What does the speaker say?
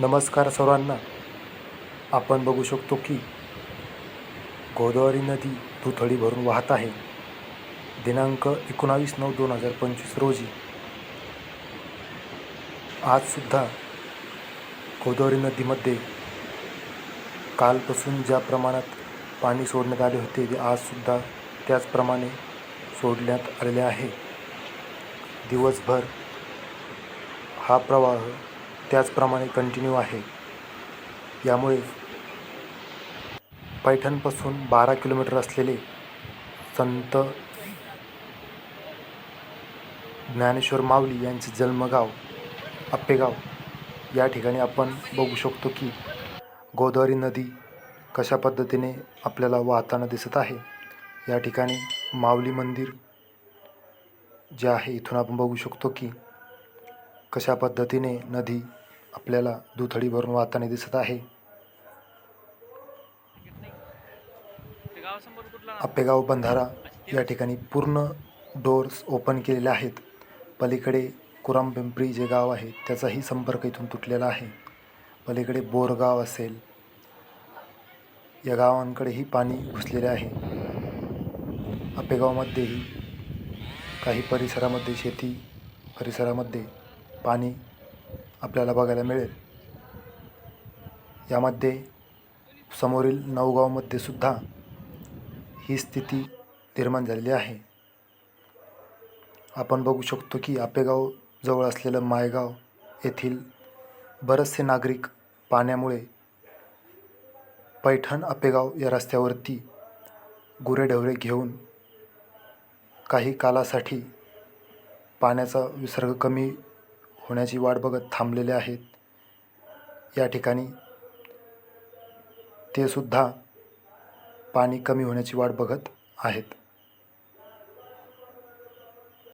नमस्कार सर्वांना. आपण बघू शकतो की गोदावरी नदी दुथडी भरून वाहत आहे. दिनांक एकोणावीस नऊ दोन हजार पंचवीस रोजी. आजसुद्धा गोदावरी नदीमध्ये कालपासून ज्या प्रमाणात पाणी सोडण्यात आले होते ते आजसुद्धा त्याचप्रमाणे सोडण्यात आलेले आहे. दिवसभर हा प्रवाह त्याचप्रमाणे कंटिन्यू आहे. यामुळे पैठणपासून बारा किलोमीटर असलेले संत ज्ञानेश्वर माऊली यांचे जन्मगाव आप्पेगाव या ठिकाणी आपण बघू शकतो की गोदावरी नदी कशा पद्धतीने आपल्याला वाहताना दिसत आहे. या ठिकाणी माऊली मंदिर जे आहे इथून आपण बघू शकतो की कशा पद्धतीने नदी आपल्याला दुथडी भरून वाहताना दिसत आहे. आपेगाव बंधारा या ठिकाणी पूर्ण डोर्स ओपन केलेले आहेत. पलीकडे कुराम पिंपरी जे गाव आहे त्याचाही संपर्क इथून तुटलेला आहे. पलीकडे बोरगाव असेल. या गावांकडेही पाणी घुसलेले आहे. आपेगावमध्येही काही परिसरामध्ये शेती परिसरामध्ये पाणी आपल्याला बघायला मिळेल. यामध्ये समोरील नवगावमध्ये सुद्धा ही स्थिती निर्माण झालेली आहे. आपण बघू शकतो की आपेगाव जवळ असलेलं मायगाव येथील बरेचसे नागरिक पाण्यामुळे पैठण आपेगाव या रस्त्यावरती गुरेढवरे घेऊन काही कालासाठी पाण्याचा विसर्ग कमी होण्याची वाट बघत थांबलेले आहेत. या ठिकाणी ते सुद्धा पाणी कमी होण्याची वाट बघत आहेत.